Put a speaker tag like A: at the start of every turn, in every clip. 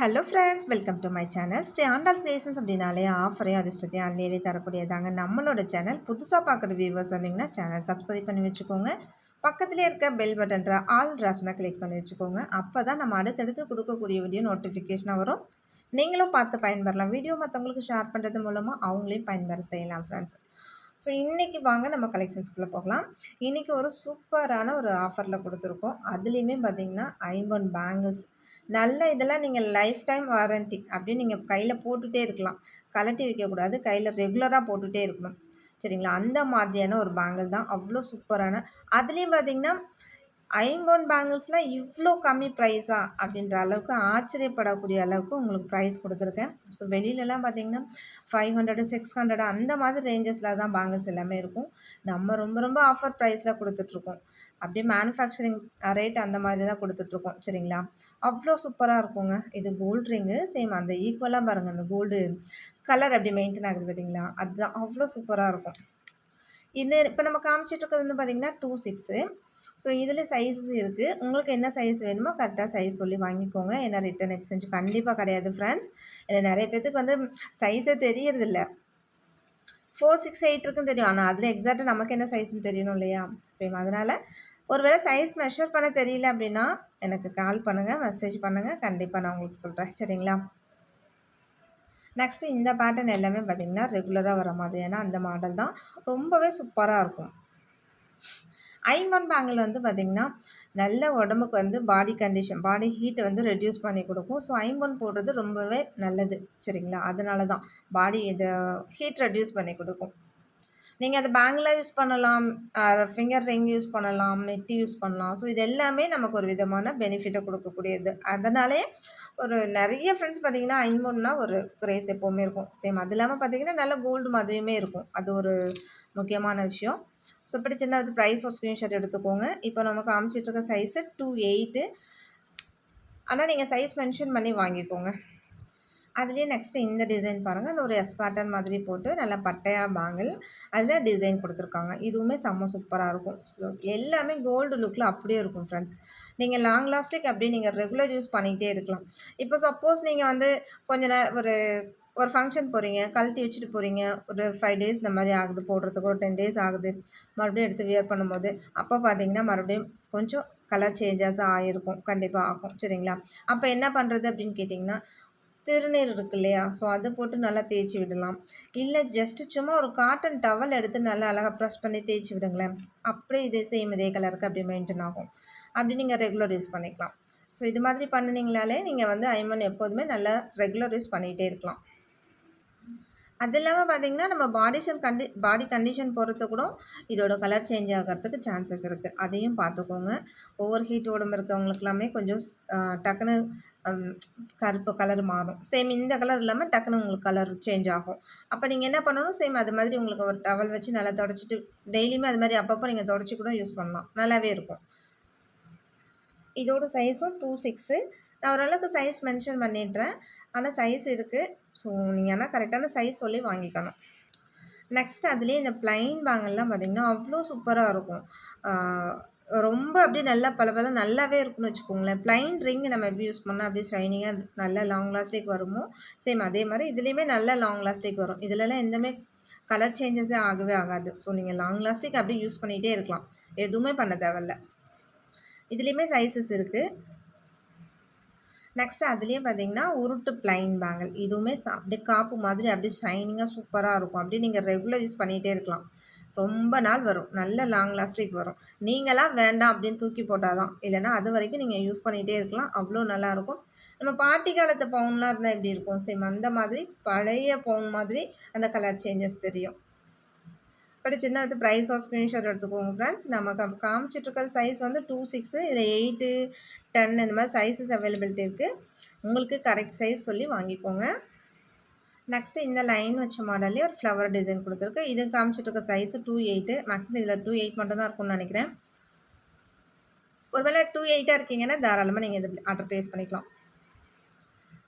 A: Hello friends welcome to my channel stay Andal creations அப்படின்னாலே ஆஃபரையும் அதிர்ஷ்டத்தையும் அள்ளியிலே தரக்கூடியதாங்க. நம்மளோட சேனல் புதுசாக பார்க்குற வியூவர்ஸ் வந்தீங்கன்னா சேனல் சப்ஸ்கிரைப் பண்ணி வச்சுக்கோங்க. பக்கத்துலேயே இருக்க பெல் பட்டன்ற ஆல் ஆப்ஷனை கிளிக் பண்ணி வச்சுக்கோங்க. அப்போ தான் நம்ம அடுத்தடுத்து கொடுக்கக்கூடிய வீடியோ நோட்டிஃபிகேஷனாக வரும். நீங்களும் பார்த்து பயன்பெறலாம். வீடியோ மற்றவங்களுக்கு ஷேர் பண்ணுறது மூலமாக அவங்களையும் பயன்பெற செய்யலாம் ஃப்ரெண்ட்ஸ் ஸோ இன்றைக்கி வாங்க நம்ம கலெக்ஷன்ஸ்குள்ளே போகலாம். இன்றைக்கி ஒரு சூப்பரான ஒரு ஆஃபரில் கொடுத்துருக்கோம். அதுலேயுமே பார்த்திங்கன்னா ஐம்பன் பேங்கிள்ஸ் நல்ல இதெல்லாம் நீங்கள் லைஃப் டைம் வாரண்ட்டி அப்படின்னு நீங்கள் கையில் போட்டுகிட்டே இருக்கலாம். கலட்டி வைக்கக்கூடாது. கையில் ரெகுலராக போட்டுகிட்டே இருக்கணும். சரிங்களா? அந்த மாதிரியான ஒரு பேங்கிள் தான். அவ்வளோ சூப்பரான. அதுலேயும் பார்த்தீங்கன்னா ஐம்பொன் பேங்கிள்ஸில் இவ்வளோ கம்மி ப்ரைஸா அப்படின்ற அளவுக்கு ஆச்சரியப்படக்கூடிய அளவுக்கு உங்களுக்கு ப்ரைஸ் கொடுத்துருக்கேன். ஸோ வெளியிலலாம் பார்த்தீங்கன்னா ஃபைவ் ஹண்ட்ரடு சிக்ஸ் ஹண்ட்ரடு அந்த மாதிரி ரேஞ்சஸில் தான் பேங்கிள்ஸ் எல்லாமே இருக்கும். நம்ம ரொம்ப ரொம்ப ஆஃபர் ப்ரைஸில் கொடுத்துட்ருக்கோம். அப்படியே மேனுஃபேக்சரிங் ரேட் அந்த மாதிரி தான் கொடுத்துட்ருக்கோம். சரிங்களா? அவ்வளோ சூப்பராக இருக்குங்க. இது கோல்ட் ரிங்கு சேம் அந்த ஈக்குவலாக பாருங்கள் அந்த கோல்டு கலர் அப்படி மெயின்டைன் ஆகுது பார்த்தீங்களா அதுதான் அவ்வளோ சூப்பராக இருக்கும். இது இப்போ நம்ம காமிச்சிட்ருக்கிறது வந்து பார்த்திங்கன்னா டூ சிக்ஸு ஸோ இதில் சைஸஸ் இருக்குது உங்களுக்கு என்ன சைஸ் வேணுமோ கரெக்டாக சைஸ் சொல்லி வாங்கிக்கோங்க. ஏன்னா ரிட்டன் எக்ஸ்சேஞ்ச் கண்டிப்பாக கிடையாது ஃப்ரெண்ட்ஸ் இல்லை நிறைய பேர்த்துக்கு வந்து சைஸே தெரியறதில்ல. ஃபோர் சிக்ஸ் எயிட் இருக்குன்னு தெரியும். ஆனால் அதில் எக்ஸாக்டாக நமக்கு என்ன சைஸ்ன்னு தெரியணும் இல்லையா? சேம் அதனால் ஒருவேளை சைஸ் மெஷர் பண்ண தெரியல அப்படின்னா எனக்கு கால் பண்ணுங்கள் மெசேஜ் பண்ணுங்கள் கண்டிப்பாக நான் உங்களுக்கு சொல்கிறேன் சரிங்களா? நெக்ஸ்ட்டு இந்த பேட்டர்ன் எல்லாமே பார்த்திங்கன்னா ரெகுலராக வர மாதிரியான அந்த மாடல் தான். ரொம்பவே சூப்பராக இருக்கும். ஐம்பன் பேங்கிள் வந்து பார்த்திங்கன்னா நல்ல உடம்புக்கு வந்து பாடி கண்டிஷன் பாடி ஹீட்டை வந்து ரெடியூஸ் பண்ணி கொடுக்கும். ஸோ ஐம்பன் போடுறது ரொம்பவே நல்லது. சரிங்களா? அதனால தான் பாடி இதை ஹீட் ரெடியூஸ் பண்ணி கொடுக்கும். நீங்கள் அதை பேங்கில் யூஸ் பண்ணலாம் ஃபிங்கர் ரிங் யூஸ் பண்ணலாம் மெட்டி யூஸ் பண்ணலாம். ஸோ இது எல்லாமே நமக்கு ஒரு விதமான பெனிஃபிட்டை கொடுக்கக்கூடியது. அதனாலே ஒரு நிறைய ஃப்ரெண்ட்ஸ் பார்த்திங்கன்னா ஐம்பொன்னா ஒரு கிரேஸ் எப்போவுமே இருக்கும். சேம் அது இல்லாமல் பார்த்திங்கன்னா நல்ல கோல்டு மாதிரியுமே இருக்கும். அது ஒரு முக்கியமான விஷயம். ஸோ இப்படி சின்ன ப்ரைஸ் ஒரு ஸ்க்ரீன்ஷாட் எடுத்துக்கோங்க. இப்போ நம்ம காமிச்சிட்ருக்க சைஸு டூ எயிட்டு ஆனால் நீங்கள் சைஸ் மென்ஷன் பண்ணி வாங்கிக்கோங்க. அதுலேயே நெக்ஸ்ட்டு இந்த டிசைன் பாருங்கள் அந்த ஒரு எஸ் பேட்டர்ன் மாதிரி போட்டு நல்லா பட்டையாக பாங்கல் அதில் டிசைன் கொடுத்துருக்காங்க. இதுவுமே செம்ம சூப்பராக இருக்கும். ஸோ எல்லாமே கோல்டு லுக்கில் அப்படியே இருக்கும் ஃப்ரெண்ட்ஸ் நீங்கள் லாங் லாஸ்டிக் அப்படியே நீங்கள் ரெகுலர் யூஸ் பண்ணிக்கிட்டே இருக்கலாம். இப்போ சப்போஸ் நீங்கள் வந்து கொஞ்ச நேரம் ஒரு ஒரு ஃபங்க்ஷன் போகிறீங்க கழட்டி வச்சுட்டு போகிறீங்க ஒரு ஃபைவ் டேஸ் இந்த மாதிரி ஆகுது போடுறதுக்கு ஒரு டென் டேஸ் ஆகுது மறுபடியும் எடுத்து வியர் பண்ணும்போது அப்போ பார்த்தீங்கன்னா மறுபடியும் கொஞ்சம் கலர் சேஞ்சஸ் ஆகிருக்கும் கண்டிப்பாக ஆகும் சரிங்களா? அப்போ என்ன பண்ணுறது அப்படின்னு கேட்டிங்கன்னா திருநீர் இருக்கு இல்லையா? ஸோ அதை போட்டு நல்லா தேய்ச்சி விடலாம். இல்லை ஜஸ்ட்டு சும்மா ஒரு காட்டன் டவல் எடுத்து நல்லா அழகாக ப்ரெஸ் பண்ணி தேய்ச்சி விடுங்களேன். அப்படியே இதே சேம் இதே கலருக்கு அப்படி மெயின்டைன் ஆகும். அப்படி நீங்கள் ரெகுலர் யூஸ் பண்ணிக்கலாம். ஸோ இது மாதிரி பண்ணினீங்களாலே நீங்கள் வந்து ஐமன் எப்போதுமே நல்லா ரெகுலர் யூஸ் பண்ணிகிட்டே இருக்கலாம். அது இல்லாமல் பார்த்தீங்கன்னா நம்ம பாடிஷன் கண்டி பாடி கண்டிஷன் பொறுத்து கூட இதோட கலர் சேஞ்ச் ஆகிறதுக்கு சான்சஸ் இருக்குது அதையும் பார்த்துக்கோங்க ஓவர் ஹீட் உடம்பு இருக்கவங்களுக்குலாமே கொஞ்சம் டக்குன்னு கருப்பு கலர் மாறும். சேம் இந்த கலர் இல்லாமல் டக்குன்னு உங்களுக்கு கலர் சேஞ்ச் ஆகும். அப்போ நீங்கள் என்ன பண்ணணும்? சேம் அது மாதிரி உங்களுக்கு ஒரு டவல் வச்சு நல்லா தொடச்சிட்டு டெய்லியுமே அது மாதிரி அப்பப்போ நீங்கள் தொடச்சி கூட யூஸ் பண்ணலாம். நல்லாவே இருக்கும். இதோட சைஸும் டூ சிக்ஸு நான் ஓரளவுக்கு சைஸ் மென்ஷன் பண்ணிடுறேன். ஆனால் சைஸ் இருக்குது ஸோ நீங்கள் ஆனால் கரெக்டான சைஸ் சொல்லி வாங்கிக்கணும். நெக்ஸ்ட் அதுலேயே இந்த ப்ளைன் பேங்கெல்லாம் பார்த்திங்கன்னா அவ்வளோ சூப்பராக இருக்கும். ரொம்ப அப்படியே நல்லா பல பல நல்லாவே இருக்குன்னு வச்சுக்கோங்களேன். ப்ளைன் ரிங் நம்ம எப்படி யூஸ் பண்ணால் அப்படியே ஷைனிங்காக நல்லா லாங் லாஸ்டிக் வருமோ சேம் அதே மாதிரி இதுலேயுமே நல்ல லாங் லாஸ்டிக் வரும். இதிலலாம் எந்தமே கலர் சேஞ்சஸே ஆகவே ஆகாது. ஸோ நீங்கள் லாங் லாஸ்டிக் அப்படியே யூஸ் பண்ணிகிட்டே இருக்கலாம். எதுவுமே பண்ண தேவையில்ல. இதுலேயுமே சைஸஸ் இருக்குது நெக்ஸ்ட் அதுலேயே பார்த்தீங்கன்னா உருட்டு ப்ளைன் பேங்கிள் இதுவுமே அப்படியே காப்பு மாதிரி அப்படியே ஷைனிங்காக சூப்பராக இருக்கும். அப்படியே நீங்கள் ரெகுலர் யூஸ் பண்ணிகிட்டே இருக்கலாம். ரொம்ப நாள் வரும். நல்ல லாங் லாஸ்டிக் வரும். நீங்களாம் வேண்டாம் அப்படின்னு தூக்கி போட்டால் தான் இல்லைனா அது வரைக்கும் நீங்கள் யூஸ் பண்ணிகிட்டே இருக்கலாம். அவ்வளோ நல்லாயிருக்கும் நம்ம பாட்டி காலத்து பவுன்லாம் இருந்தால் எப்படி இருக்கும்? சேம் அந்த மாதிரி பழைய பவுன் மாதிரி அந்த கலர் சேஞ்சஸ் தெரியும். பட் சின்ன வந்து ப்ரைஸ் ஆஃப் ஸ்க்ரீன்ஷாட் எடுத்துக்கோங்க ஃப்ரெண்ட்ஸ் நம்ம காமிச்சிட்ருக்கிற சைஸ் வந்து டூ சிக்ஸு இதில் எயிட்டு டென் இந்த மாதிரி சைஸஸ் அவைலபிலிட்டி இருக்குது உங்களுக்கு கரெக்ட் சைஸ் சொல்லி வாங்கிக்கோங்க. நெக்ஸ்ட்டு இந்த லைன் வச்ச மாடல்லே ஒரு ஃப்ளவர் டிசைன் கொடுத்துருக்கு. இது காமிச்சிட்ருக்க சைஸு டூ எயிட்டு மேக்ஸிமம் இதில் டூ எயிட் மட்டும் தான் இருக்கும்னு நினைக்கிறேன். ஒருவேளை டூ எயிட்டாக இருக்கீங்கன்னா தாராளமாக நீங்கள் இது ஆர்டர் ப்ளேஸ் பண்ணிக்கலாம்.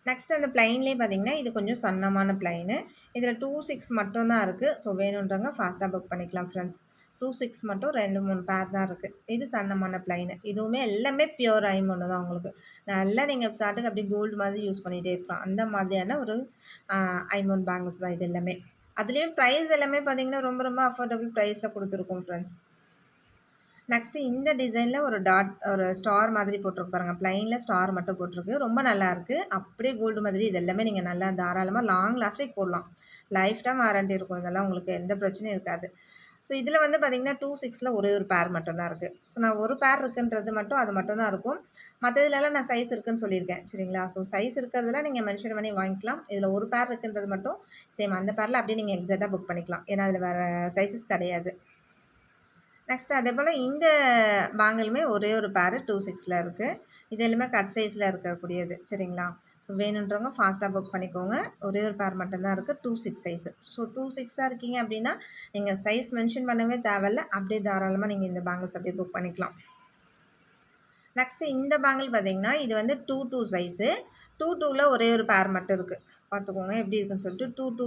A: நெக்ஸ்ட் அந்த ப்ளைன்லேயே பார்த்தீங்கன்னா இது கொஞ்சம் சன்னமான பிளைனு இதில் டூ சிக்ஸ் மட்டும்தான் இருக்குது ஸோ வேணுன்றவங்க ஃபாஸ்ட்டாக புக் பண்ணிக்கலாம் ஃப்ரெண்ட்ஸ் டூ சிக்ஸ் மட்டும் ரெண்டு மூணு பேர் தான் இருக்குது இது சன்னமான பிளைனு இதுவுமே எல்லாமே பியூர் ஐமொன்று தான் உங்களுக்கு. நல்லா நீங்கள் சாட்டுக்கு அப்படியே கோல்டு மாதிரி யூஸ் பண்ணிகிட்டே இருக்கலாம். அந்த மாதிரியான ஒரு ஐமோன் பேங்கிள்ஸ் தான் இது எல்லாமே. அதுலேயுமே ப்ரைஸ் எல்லாமே பார்த்தீங்கன்னா ரொம்ப ரொம்ப அஃபோர்டபுள் ப்ரைஸில் கொடுத்துருக்கோம் ஃப்ரெண்ட்ஸ் நெக்ஸ்ட்டு இந்த டிசைனில் ஒரு டாட் ஒரு ஸ்டார் மாதிரி போட்டிருக்கு பாருங்கள் ப்ளைனில் ஸ்டார் மட்டும் போட்டிருக்கு. ரொம்ப நல்லாயிருக்கு அப்படியே கோல்டு மாதிரி இது எல்லாமே நீங்கள் நல்லா தாராளமாக லாங் லாஸ்டிக் போடலாம். லைஃப் டைம் வாரண்டி இருக்கும். இதெல்லாம் உங்களுக்கு எந்த பிரச்சனையும் இருக்காது. ஸோ இதில் வந்து பார்த்திங்கன்னா டூ சிக்ஸில் ஒரே ஒரு பேர் மட்டும்தான் இருக்குது ஸோ நான் ஒரு பேர் இருக்குன்றது மட்டும் அது மட்டும் தான் இருக்கும். மற்றதுலலாம் நான் சைஸ் இருக்குன்னு சொல்லியிருக்கேன். சரிங்களா? ஸோ சைஸ் இருக்கிறதுல நீங்கள் மென்ஷன் பண்ணி வாங்கிக்கலாம். இதில் ஒரு பேர் இருக்குன்றது மட்டும் சேம் அந்த பேரில் அப்படியே நீங்கள் எக்ஸாக்டாக புக் பண்ணிக்கலாம். ஏன்னா அதில் வேறு சைஸஸ் கிடையாது. நெக்ஸ்ட் அதே போல் இந்த பேங்கிளுமே ஒரே ஒரு பேரு டூ சிக்ஸில் இருக்குது இது எல்லாமே கட் சைஸில் இருக்கக்கூடியது. சரிங்களா? ஸோ வேணுன்றவங்க ஃபாஸ்ட்டாக புக் பண்ணிக்கோங்க. ஒரே ஒரு பேர் மட்டும்தான் இருக்குது two six size so two சிக்ஸாக இருக்கீங்க அப்படின்னா நீங்கள் சைஸ் மென்ஷன் பண்ணவே தேவையில்ல. அப்படியே தாராளமாக நீங்கள் இந்த பேங்கிள்ஸ் அப்படியே புக் பண்ணிக்கலாம். நெக்ஸ்ட்டு இந்த பேங்கிள் பார்த்தீங்கன்னா இது வந்து டூ டூ சைஸு டூ டூவில் ஒரே ஒரு பேர் மட்டும் இருக்குது பார்த்துக்கோங்க எப்படி இருக்குன்னு சொல்லிட்டு டூ டூ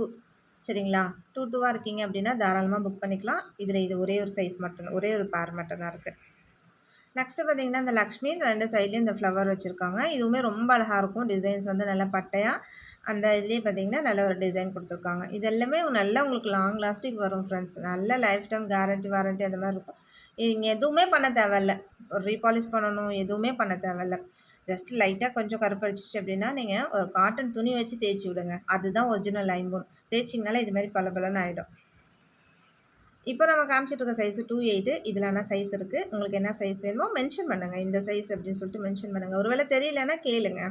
A: சரிங்களா? டூ டூவாக இருக்கீங்க அப்படின்னா தாராளமாக புக் பண்ணிக்கலாம். இதில் இது ஒரே ஒரு சைஸ் மட்டும் ஒரே ஒரு பேர் மட்டும்தான் இருக்குது நெக்ஸ்ட்டு பார்த்தீங்கன்னா இந்த லக்ஷ்மி ரெண்டு சைட்லேயும் இந்த ஃப்ளவர் வச்சுருக்காங்க. இதுவுமே ரொம்ப அழகாக இருக்கும். டிசைன்ஸ் வந்து நல்லா பட்டையாக அந்த இதுலேயே பார்த்தீங்கன்னா நல்ல ஒரு டிசைன் கொடுத்துருக்காங்க. இது எல்லாமே நல்லா உங்களுக்கு லாங் லாஸ்டிக் வரும் ஃப்ரெண்ட்ஸ் நல்ல லைஃப் டைம் கேரண்டி வாரண்ட்டி அந்த மாதிரி இருக்கும். இங்கே எதுவுமே பண்ண தேவையில்ல. ஒரு ரீபாலிஷ் பண்ணணும் எதுவுமே பண்ண தேவையில்ல. ஜஸ்ட் லைட்டாக கொஞ்சம் கருப்படிச்சிச்சு அப்படின்னா நீங்கள் ஒரு காட்டன் துணி வச்சு தேய்ச்சி விடுங்க. அதுதான் ஒரிஜினல் ஐம்போன் தேய்ச்சிங்கனால இது மாதிரி பல பலன்னு ஆகிடும் இப்போ நம்ம காமிச்சிட்ருக்க சைஸு சைஸ் டூ எயிட்டு இதில் என்ன சைஸ் இருக்குது உங்களுக்கு என்ன சைஸ் வேணுமோ மென்ஷன் பண்ணுங்கள் இந்த சைஸ் அப்படின்னு சொல்லிட்டு மென்ஷன் பண்ணுங்கள் ஒருவேளை தெரியலன்னா கேளுங்க.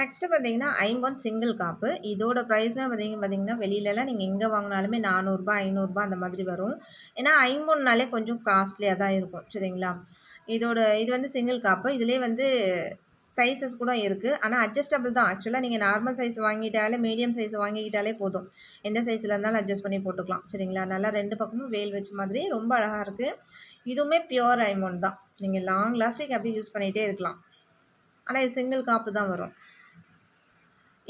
A: நெக்ஸ்ட்டு பார்த்தீங்கன்னா ஐம்பொன் சிங்கிள் காப்பு இதோட ப்ரைஸ்னால் பார்த்தீங்க பார்த்தீங்கன்னா வெளியிலலாம் நீங்கள் எங்கே வாங்கினாலுமே நானூறுரூபா ஐநூறுரூபா அந்த மாதிரி வரும். ஏன்னா ஐம்பொன்னாலே கொஞ்சம் காஸ்ட்லியாக தான் இருக்கும். சரிங்களா? இதோட இது வந்து சிங்கிள் காப்பு இதிலே வந்து சைஸஸ் கூட இருக்குது ஆனால் அட்ஜஸ்டபிள் தான். ஆக்சுவலாக நீங்கள் நார்மல் சைஸ் வாங்கிட்டாலே மீடியம் சைஸ் வாங்கிக்கிட்டாலே போதும். எந்த சைஸில் இருந்தாலும் அட்ஜஸ்ட் பண்ணி போட்டுக்கலாம். சரிங்களா? நல்லா ரெண்டு பக்கமும் வேல் வச்ச மாதிரி. ரொம்ப அழகாக இருக்குது இதுவுமே பியோர் ஐமோன் தான். நீங்கள் லாங் லாஸ்டிக் அப்படியே யூஸ் பண்ணிகிட்டே இருக்கலாம். ஆனால் இது சிங்கிள் காப்பு தான் வரும்.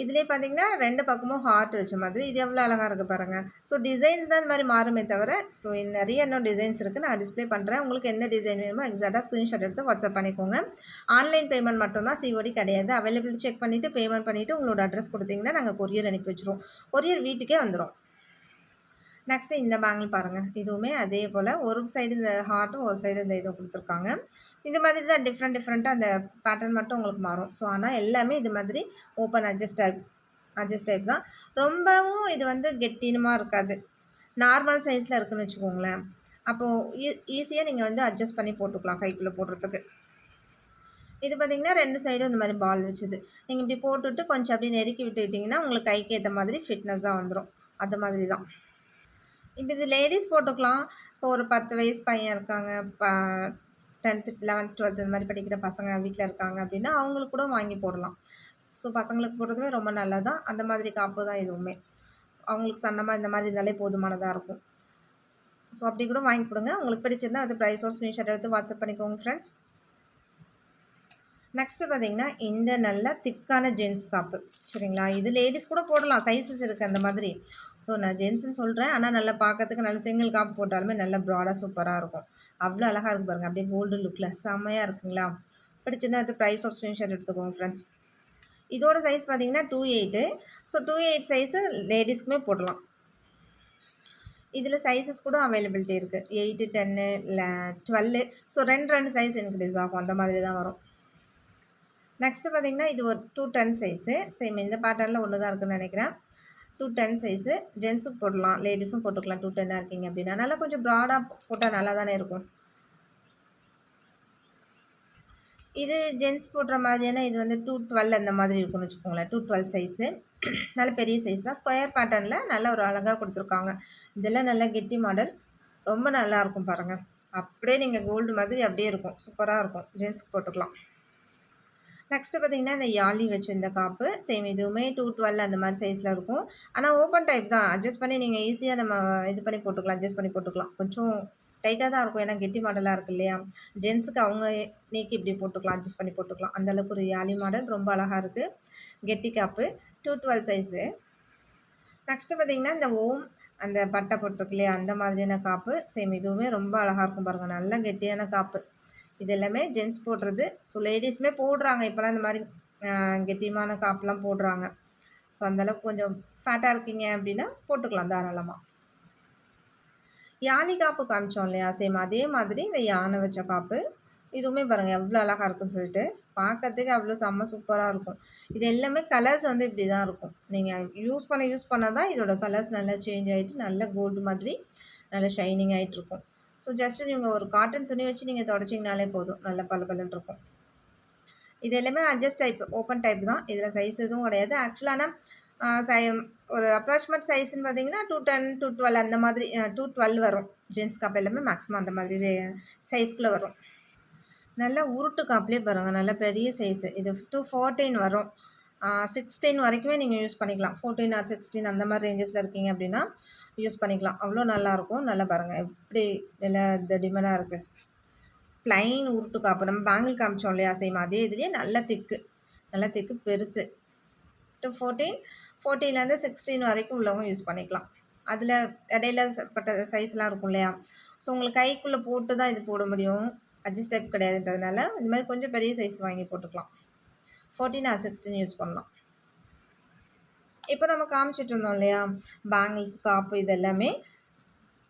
A: இதுலேயே பார்த்தீங்கன்னா ரெண்டு பக்கமும் ஹார்ட் வச்ச மாதிரி. இது எவ்வளோ அழகாக இருக்குது பாருங்கள் ஸோ டிசைன்ஸ் தான் இந்த மாதிரி மாறுமே தவிர ஸோ நிறைய இன்னும் டிசைன்ஸ் இருக்குது நான் டிஸ்பிளே பண்ணுறேன் உங்களுக்கு எந்த டிசைன் வேணுமோ எக்ஸாக்டாக ஸ்க்ரீன்ஷாட் எடுத்து வாட்ஸ்அப் பண்ணிக்கோங்க. ஆன்லைன் பேமெண்ட் மட்டும்தான் சிஓடி கிடையாது. அவைலபிள் செக் பண்ணிவிட்டு பேமெண்ட் பண்ணிவிட்டு உங்களோட அட்ரஸ் கொடுத்தீங்கன்னா நாங்கள் கொரியர் அனுப்பி வச்சுருவோம். கொரியர் வீட்டுக்கே வந்துடும் நெக்ஸ்ட்டு இந்த பேங்கிள் பாருங்கள் இதுவுமே அதே போல் ஒரு சைடு இந்த ஹார்ட்டும் ஒரு சைடு இந்த இதுவும் கொடுத்துருக்காங்க. இது மாதிரி தான் டிஃப்ரெண்ட் டிஃப்ரெண்ட்டாக அந்த பேட்டர்ன் மட்டும் உங்களுக்கு மாறும். ஸோ ஆனால் எல்லாமே இது மாதிரி open adjust type adjust type தான். ரொம்பவும் இது வந்து கெட்டினமாக இருக்காது. நார்மல் சைஸில் இருக்குதுன்னு வச்சுக்கோங்களேன். அப்போது ஈ e-, ஈஸியாக நீங்கள் வந்து அட்ஜஸ்ட் பண்ணி போட்டுக்கலாம் கைக்குள்ளே போடுறதுக்கு. இது பார்த்திங்கன்னா ரெண்டு சைடும் இந்த மாதிரி பால் வச்சுது. நீங்கள் இப்படி போட்டுவிட்டு கொஞ்சம் அப்படி நெருக்கி விட்டுக்கிட்டிங்கன்னா உங்களுக்கு கைக்கு ஏற்ற மாதிரி ஃபிட்னஸாக வந்துடும் அது மாதிரி தான். இப்போ இது லேடிஸ் போட்டுக்கலாம். இப்போ ஒரு பத்து வயசு பையன் இருக்காங்க. ப டென்த்து லெவன்த் டுவெல்த் இந்த மாதிரி படிக்கிற பசங்க வீட்டில் இருக்காங்க அப்படின்னா அவங்களுக்கு கூட வாங்கி போடலாம். ஸோ பசங்களுக்கு போடுறதுமே ரொம்ப நல்லது? தான் அந்த மாதிரி காப்பு தான் எதுவுமே. அவங்களுக்கு சன்னமாக இந்த மாதிரி இருந்தாலே போதுமானதாக இருக்கும். ஸோ அப்படி கூட வாங்கி கொடுங்க. உங்களுக்கு பிடிச்சிருந்தால் அது ப்ரைஸோ ஸ்க்ரீன்ஷாட் எடுத்து வாட்ஸ்அப் பண்ணிக்கோங்க ஃப்ரெண்ட்ஸ் நெக்ஸ்ட்டு பார்த்தீங்கன்னா இந்த நல்ல திக்கான ஜென்ஸ் காப்பு. சரிங்களா? இது லேடிஸ் கூட போடலாம். சைஸஸ் இருக்குது அந்த மாதிரி. ஸோ நான் ஜென்ஸ்ன்னு சொல்கிறேன் ஆனால் நல்லா பார்க்கறதுக்கு நல்ல சிங்கிள் காப்பு போட்டாலுமே நல்ல ப்ராடாக சூப்பராக இருக்கும். அவ்வளோ அழகாக இருக்கும் பாருங்கள் அப்படியே கோல்டு லுக்கில் செம்மையாக இருக்குங்களா? பிடிச்சிருந்தா அது ப்ரைஸ் ஒரு ஸ்க்ரீன்ஷாட் எடுத்துக்கோங்க ஃப்ரெண்ட்ஸ் இதோட சைஸ் பார்த்தீங்கன்னா two eight so two eight size லேடிஸ்க்குமே போடலாம். இதில் சைஸஸ் கூட அவைலபிலிட்டி இருக்குது எயிட்டு டென்னு இல்லை டுவெல்லு ஸோ ரெண்டு ரெண்டு சைஸ் இன்க்ரீஸ் ஆகும். அந்த மாதிரி தான் வரும். நெக்ஸ்ட்டு பார்த்தீங்கன்னா இது ஒரு டூ டென் சைஸு சேம் இந்த பேட்டர்னில் ஒன்று தான் இருக்குதுன்னு நினைக்கிறேன். டூ டென் சைஸு ஜென்ஸுக்கு போடலாம். லேடிஸும் போட்டுக்கலாம். டூ டென்னாக இருக்கீங்க அப்படின்னா. நல்லா கொஞ்சம் ப்ராடாக போட்டால் நல்லா தானே இருக்கும். இது ஜென்ஸ் போடுற மாதிரியான இது வந்து டூ டுவெல் அந்த மாதிரி இருக்கும்னு வச்சுக்கோங்களேன். டூ டுவெல் சைஸு நல்ல பெரிய சைஸ் தான். ஸ்கொயர் பேட்டர்னில் நல்ல ஒரு அழகாக கொடுத்துருக்காங்க. இதெல்லாம் நல்ல கெட்டி மாடல் ரொம்ப நல்லாயிருக்கும் பாருங்கள் அப்படியே நீங்கள் கோல்டு மாதிரி அப்படியே இருக்கும். சூப்பராக இருக்கும். ஜென்ஸுக்கு போட்டுக்கலாம். நெக்ஸ்ட்டு பார்த்தீங்கன்னா இந்த யாலி வச்சு இந்த காப்பு சேம் இதுவுமே டூ டுவெல் அந்த மாதிரி சைஸில் இருக்கும். ஆனால் ஓப்பன் டைப் தான். அட்ஜஸ்ட் பண்ணி நீங்கள் ஈஸியாக நம்ம இது பண்ணி போட்டுக்கலாம் அட்ஜஸ்ட் பண்ணி போட்டுக்கலாம். கொஞ்சம் டைட்டாக தான் இருக்கும். ஏன்னா கெட்டி மாடலாக இருக்குது இல்லையா? ஜென்ஸுக்கு அவங்க நீக்கி இப்படி போட்டுக்கலாம் அட்ஜஸ்ட் பண்ணி போட்டுக்கலாம். அந்தளவுக்கு ஒரு யாலி மாடல் ரொம்ப அழகாக இருக்குது கெட்டி காப்பு டூ டுவெல் சைஸு நெக்ஸ்ட்டு பார்த்தீங்கன்னா, இந்த ஓம் அந்த பட்டை போட்டிருக்கு இல்லையா? அந்த மாதிரியான காப்பு. சேம் இதுவுமே ரொம்ப அழகாக இருக்கும் பாருங்கள் நல்ல கெட்டியான காப்பு. இது எல்லாமே ஜென்ஸ் போடுறது. ஸோ லேடீஸுமே போடுறாங்க. இப்போலாம் இந்த மாதிரி அ கெட்டியமான காப்புலாம் போடுறாங்க. ஸோ அந்தளவுக்கு கொஞ்சம் ஃபேட்டாக இருக்கீங்க அப்படின்னா போட்டுக்கலாம் தாராளமாக யாலி காப்பு காமிச்சோம் இல்லையா? சேம் அதே மாதிரி இந்த யானை வச்ச காப்பு. இதுவுமே பாருங்கள் எவ்வளோ அழகா இருக்குன்னு சொல்லிட்டு. பார்க்கறதுக்கு அவ்வளோ செம்ம சூப்பராக இருக்கும். இது எல்லாமே கலர்ஸ் வந்து இப்படி தான் இருக்கும். நீங்கள் யூஸ் பண்ண யூஸ் பண்ண தான் இதோட கலர்ஸ் நல்லா சேஞ்ச் ஆகிட்டு நல்ல கோல்டு மாதிரி நல்ல ஷைனிங் ஆகிட்டு இருக்கும் ஸோ ஜஸ்ட்டு நீங்கள் ஒரு காட்டன் துணி வச்சு நீங்கள் தொடச்சிங்கனாலே போதும். நல்ல பளபளன்னு இருக்கும். இது எல்லாமே அட்ஜஸ்ட் டைப், ஓப்பன் டைப் தான். இதில் சைஸ் எதுவும் கிடையாது. ஆக்சுவலான சை ஒரு அப்ராக்சிமேட் சைஸ்ன்னு பார்த்தீங்கன்னா, 210, 212 அந்த மாதிரி டூ டுவெல் வரும். ஜென்ட்ஸ் காப் எல்லாமே மேக்ஸிமம் அந்த மாதிரி சைஸ்க்குள்ளே வரும். நல்லா உருட்டு காப்பிலே பாருங்க. நல்ல பெரிய சைஸு. இது 214 வரும். சிக்ஸ்டீன் வரைக்குமே நீங்கள் யூஸ் பண்ணிக்கலாம். 14 ஆர் 16 அந்த மாதிரி ரேஞ்சஸில் இருக்கீங்க அப்படின்னா யூஸ் பண்ணிக்கலாம். அவ்வளோ நல்லாயிருக்கும் நல்லா பாருங்கள் எப்படி நல்லா தடிமனா இருக்குது ப்ளைன் உருட்டு காப்பு. நம்ம பேங்கிள் காமிச்சோம் இல்லையா? சேம் அதே இதுலேயே நல்ல திக்கு. நல்ல திக்கு பெருசு. 214, 14லேருந்து 16 வரைக்கும் உள்ளவங்க யூஸ் பண்ணிக்கலாம். அதில் இடையில பட்ட சைஸ்லாம் இருக்கும் இல்லையா? ஸோ உங்களுக்கு கைக்குள்ளே போட்டு தான் இது போட முடியும். அட்ஜஸ்ட் டைப் கிடையாதுன்றதுனால, இந்த மாதிரி கொஞ்சம் பெரிய சைஸ் வாங்கி போட்டுக்கலாம். 14 ஆர் 16 யூஸ் பண்ணலாம். இப்போ நம்ம காமிச்சிட்டு இருந்தோம் இல்லையா? பேங்கிள்ஸ், காப்பு இதெல்லாமே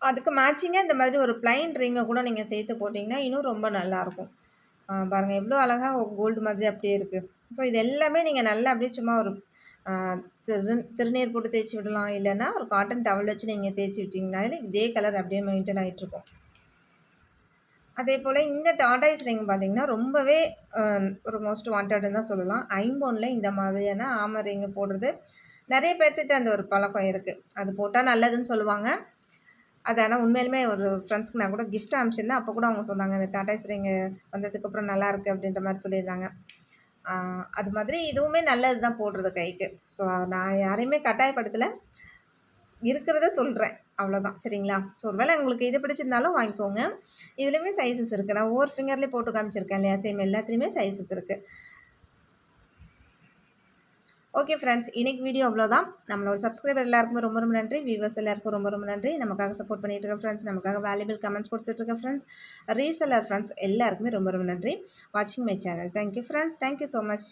A: அதுக்கு மேட்சிங்காக இந்த மாதிரி ஒரு ப்ளைன் ரிங்கை கூட நீங்கள் சேர்த்து போட்டிங்கன்னா இன்னும் ரொம்ப நல்லாயிருக்கும் பாருங்கள் எவ்வளோ அழகாக கோல்டு மாதிரி அப்படியே இருக்குது ஸோ இது எல்லாமே நீங்கள் நல்லா அப்படியே சும்மா ஒரு திரு திருநீர் போட்டு தேய்ச்சி விடலாம். இல்லைன்னா ஒரு காட்டன் டவல் வச்சு நீங்கள் தேய்ச்சு விட்டிங்கனாலே இதே கலர் அப்படியே மெயின்டைன் ஆகிட்ருக்கும் அதே போல் இந்த டார்டாய்ஸ் ரிங் பார்த்தீங்கன்னா, ரொம்பவே ஒரு மோஸ்ட் வாண்டட்ன்னு தான் சொல்லலாம். ஐம்போனில் இந்த மாதிரியான ஆமர் ரிங் போடுறது நிறைய பேத்துட்ட அந்த ஒரு பழக்கம் இருக்குது அது போட்டால் நல்லதுன்னு சொல்லுவாங்க. அது ஆனால் உண்மையிலுமே ஒரு ஃப்ரெண்ட்ஸ்க்கு நான் கூட கிஃப்ட் அனுப்பிச்சிருந்தேன். அப்போ கூட அவங்க சொன்னாங்க, "இந்த டாடா ஸ்ரீங்க வந்ததுக்கப்புறம் நல்லாயிருக்கு" அப்படின்ற மாதிரி சொல்லியிருந்தாங்க. அது மாதிரி இதுவுமே நல்லது தான் போடுறது கைக்கு. ஸோ நான் யாரையுமே கட்டாயப்படுத்தலை இருக்கிறத சொல்கிறேன் அவ்வளோதான். சரிங்களா? ஸோ ஒருவேளை உங்களுக்கு இது பிடிச்சிருந்தாலும் வாங்கிக்கோங்க. இதுலேயுமே சைஸஸ் இருக்குது நான் ஒவ்வொரு ஃபிங்கர்லேயே போட்டு காமிச்சிருக்கேன் இல்லையா? சேம் எல்லாத்துலேயுமே சைஸஸ் இருக்குது ஓகே ஃப்ரெண்ட்ஸ். இன்னைக்கு வீடியோ அவ்வளோதான் நம்மளோட சப்ஸ்கிரைபர் எல்லாருக்குமே ரொம்ப ரொம்ப நன்றி. வியூவர்ஸ் எல்லாருக்கும் ரொம்ப ரொம்ப நன்றி. நமக்காக சப்போர்ட் பண்ணிட்டு இருக்க ஃப்ரெண்ட்ஸ், நமக்காக வேல்யூபிள் கமெண்ட்ஸ் கொடுத்துட்ருக்க ஃப்ரெண்ட்ஸ், ரீசெல்லர் ஃப்ரெண்ட்ஸ் எல்லாருக்குமே ரொம்ப ரொம்ப நன்றி. வாட்சிங் my channel. Thank you friends. Thank you so much.